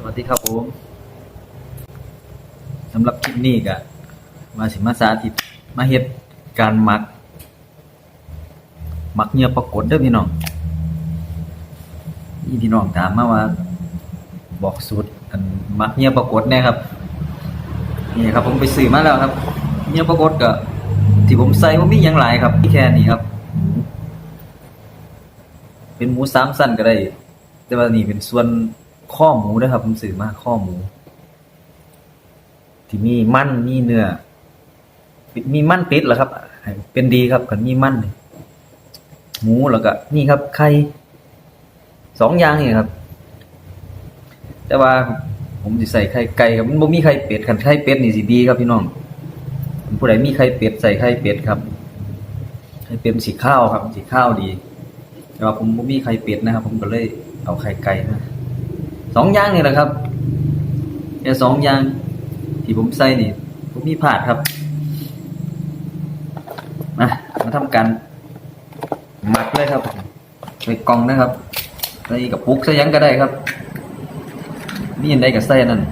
สวัสดีครับผมสำหรับคลิปนี้ก็มาสิมาสาธิตมาเฮ็ดการหมักหมักเหยื่อปรากฏเด้อพี่น้องนี่พี่น้องถามมาว่า บอกสูตรอันหมักเหยื่อปรากฏแน่ครับนี่ครับผมไปซื้อมาแล้วครับเหยื่อปรากฏก็ที่ผมใส่ว่ามีหยังหลายครับมีแค่นี้ครับ เป็นหมูสามสั้นก็ได้ แต่ว่านี่เป็นส่วน ข้อหมูนะครับ ผมซื้อมาข้อหมู ที่มีมันมีเนื้อ มีมันเป็ดเหรอครับ เป็นดีครับกันมีมันนี่หมูแล้วก็นี่ครับไข่สองอย่างนี่ครับ แต่ว่าผมจะใส่ไข่ไก่ครับมันบ่มีไข่เป็ดคันไข่เป็ดนี่สิดีครับพี่น้องผู้ใดมีไข่เป็ดใส่ไข่เป็ดครับไข่เป็ดสีข้าวครับสีข้าวดีแต่ว่าผมบ่มีไข่เป็ดนะครับ ผมก็เลยเอาไข่ไก่มา องอย่างนี่แหละครับแค่สองอย่างที่ผมใส่นี่ ผมมีผาดครับมามาทำการหมักเลยครับใส่กล่องนะครับใส่กับปุกใส่ยังก็ได้ครับ นี่ยังได้กับใส่นั่น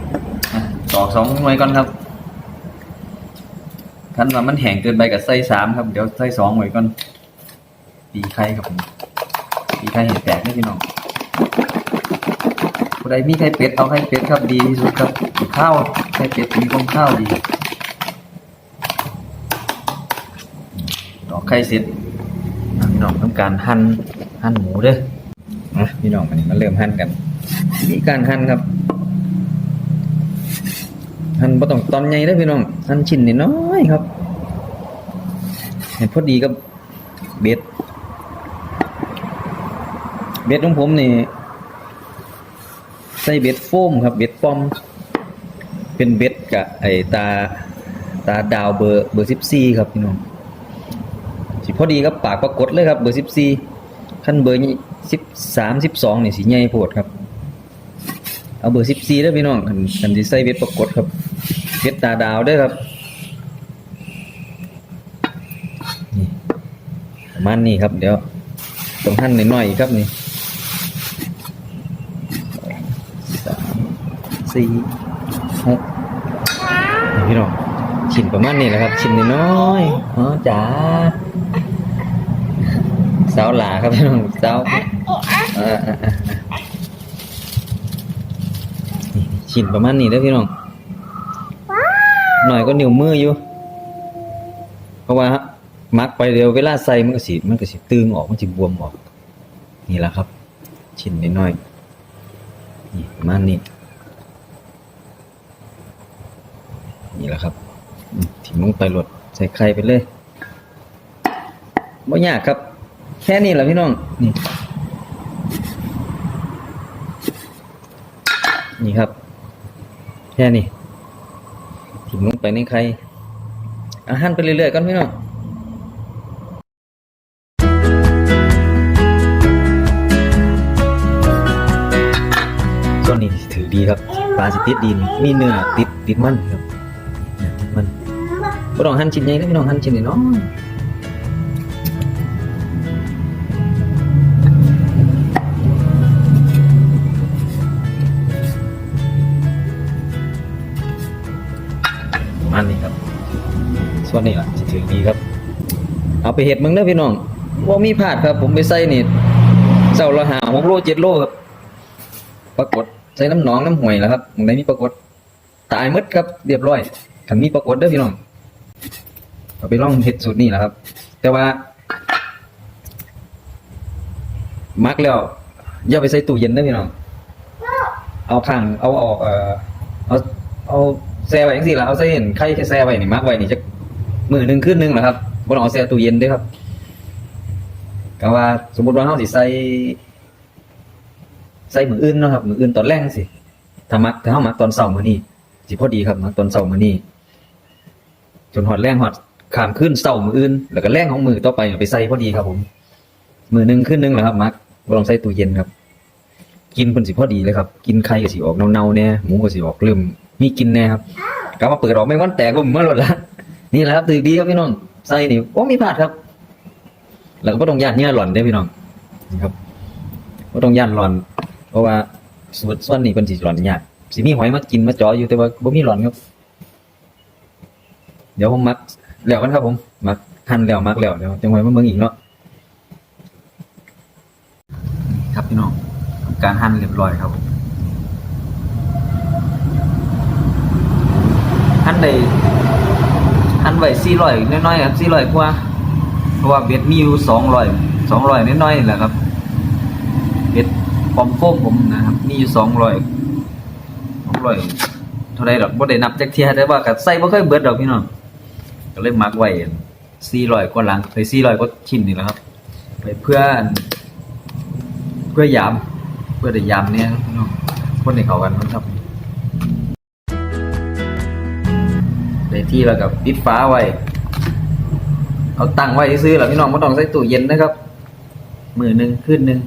ตอกสองหน่วยก่อนครับคันว่ามันแห้งเกินไปกับใส่สามครับ เดี๋ยวใส่สองหน่วยก่อนปีไข่ครับผมมีไข่เห็ดแตกไหมพี่น้อง ผู้ใดมีไข่เป็ดเอาไข่เป็ดครับดีที่สุดครับข้าวไข่เป็ดมีความข้าวดีดอกไข่เสร็จพี่น้องทำการหั่นหั่นหมูเด้ออะพี่น้องมันมาเริ่มหั่นกันมีการหั่นครับหั่นบ่ต้องตอนใหญ่เด้อพี่น้องหั่นชิ้นนิดน้อยครับให้พอดีกับเบ็ดเบ็ดของผมนี่ ใส่เบ็ดโฟมครับเบ็ดปอม เป็นเบ็ดกับไอตาตาดาวเบอร์เบอร์สิบสี่ครับพี่น้องสิพอดีครับปากปรากฏเลยครับเบอร์สิบสี่ขั้นเบอร์นี้สิบสามสิบสองนี่สีใหญ่โพดครับเอาเบอร์สิบสี่แล้พี่น้องคันคันที่ใส่เบ็ดปรากฏครับเบ็ดตาดาวเด้ครับประมาณนี้ครับเดี๋ยวต้องหั่นหน่อยๆอีกครับนี่ สาม สี่หกพี่น้องชิ้นประมาณนี้แหละครับ ชิ้นน้อยๆอ๋อจ๋าสาวหลาครับพี่น้องสาวชิ้นประมาณนี้เด้อพี่น้องหน่อยก็นิ้วมืออยู่ เพราะว่ามักไปเร็วเวลาใส่มันก็สิมันก็สิตึงออกมันสิบวมออก นี่แหละครับ ชิ้นน้อยๆนี่ประมาณนี้ นี่แหละครับถิ่มลงไปรดใส่ไข่ไปเลยไม่ยากครับ แค่นี้แหละพี่น้อง นี่ นี่ครับ แค่นี้ถิ่มลงไปในไข่อาหารไปเรื่อยๆก่อนพี่น้องส่วนนี้ถือดีครับปลาสิติดดินมีเนื้อติดติดมันครับเนี่ยติดมัน บ่ต้องหั่นชิ้นใหญ่นะพี่น้องหั่นชิ้นน้อยๆประมันนี้ครับ ส่วนนี้ล่ะสิถือดีครับ เอาไปเห็ดมึงเด้อพี่น้องว่ามีพลาดครับ ผมไปใส่นี่เจ้าละหาหกโลเจ็ดโลครับ ปรากฏใส่น้ำหนองน้ำห่วยแล้วครับตรงไหนมีปรากฏตายหมดครับ เรียบร้อยถ้ามีปรากฏเด้อพี่น้อง เอาไปลองเห็ดสูตรนี่แหละครับ แต่ว่ามักแล้วอย่าไปใส่ตู้เย็นเด้อพี่น้องเอาข้างเอาออกเอ่อเอาเอาแช่ไว้จังซี่ล่ะเอาใส่เห็นไข่แช่ไว้นี่มักไว้นี่จะมือหนึ่งคืนหนึ่งแหละครับบ่ต้องเอาแช่ตู้เย็นด้อครับก็ว่าสมมติว่าเฮาสิใส่ใส่มืออื่นนะครับมืออื่นตอนแรกสิถ้ามักถ้าเฮามักตอนเช้ามื้อนี้สิพอดีครับมักตอนเช้ามื้อนี้ จนฮอดแรงฮอดขามคืนเช้ามืออื่น แล้วก็แรงของมือต่อไปเอาไปใส่พอดีครับผม มือหนึ่งคืนหนึ่งแหละครับมักบ่ต้องใส่ตู้เย็นครับ กินเพิ่นสิพอดีเลยครับ กินไข่ก็สิออกเน่าๆแน่หมูก็สิออกเริ่มมีกินแน่ครับกลับมาเปิดออกไม่วันแตกบ่มมาหมดละนี่แหละครับตึกดีครับพี่น้องใส่นี่โอ้มีพลาดครับ แล้วก็ต้องย่านเนื้อหล่อนเด้พี่น้องนี่ครับบ่ต้องย่านหล่อน เพราะว่าส่วนส่วนนี้เป็นสิหล่อนยากสิมีหอยมากินมาจ่ออยู่แต่ว่าบ่มีหล่อนครับ เดี๋ยวผมมักแล้วกันครับผม มักหั่นแล้วมักแล้วเดี๋ยวจังหวะมาเบิ่งอีกเนาะครับพี่น้องการหั่นเรียบร้อยครับผมหั่นได้หั่นไว้400น้อยๆครับ400กว่าเพราะว่าเบ็ดมีอยู่200 200น้อยๆแหละครับเบ็ดปอมโฟมผมนะครับ มีอยู่200 200เท่าใดดอกบ่ได้นับจักเทียแต่ว่าก็ใส่บ่เคยเบิดดอกพี่น้อง ก็เลยมักไว้400กว่าหลังไป400กว่าชิ้นนี่แหละครับ ไปเพื่อนเพื่อยาม เพื่อได้ยามเนี่ยครับพี่น้องคนให้เขากันมันครับได้ที่แล้วก็ปิดฟ้าไว้ เอาตั้งไว้ซื้อๆแล้วพี่น้องบ่ต้องใส่ตู้เย็นนะครับ มือหนึ่งคืนหนึ่ง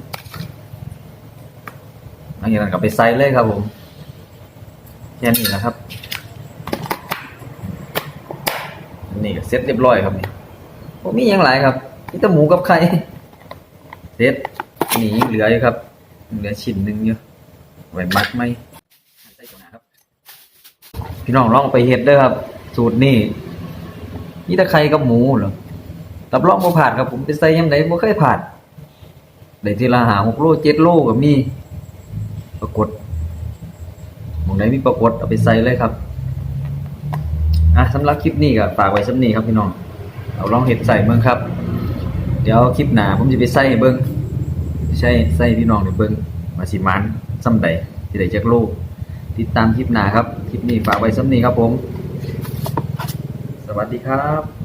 หลังจากนั้นก็ไปใส่เลยครับผมแค่นี้แหละครับ นี่ก็เสร็จเรียบร้อยครับนี่ผมมีอย่างไรครับมีแต่หมูกับไข่เสร็จนี่ยังเหลืออยู่ครับเหลือชิ้นหนึ่งอยู่ไว้มักไหมใส่ก่อนนะครับ พี่น้องลองไปเฮ็ดเด้อครับ สูตรนี่มีแต่ไข่กับหมูเหรอรับรองบ่ผ่านครับผมไปใส่ยามใดบ่เคยผ่านได้ทีละหาหกโลเจ็ดโลก็มีปรากฏหมองไหนมีปรากฏเอาไปใส่เลยครับ อะสำหรับคลิปนี้ก็ฝากไว้สำนี้ครับพี่น้องเอาลองเห็ดใส่เบิ้งครับ เดี๋ยวคลิปหน้าผมจะไปใส่ให้เบิ้งใช่ใส่พี่น้องในเบิ้งมาสิมันซ้ำใดที่ได้จักโลกติดตามคลิปหน้าครับ คลิปนี้ฝากไว้สำนี้ครับผม สวัสดีครับ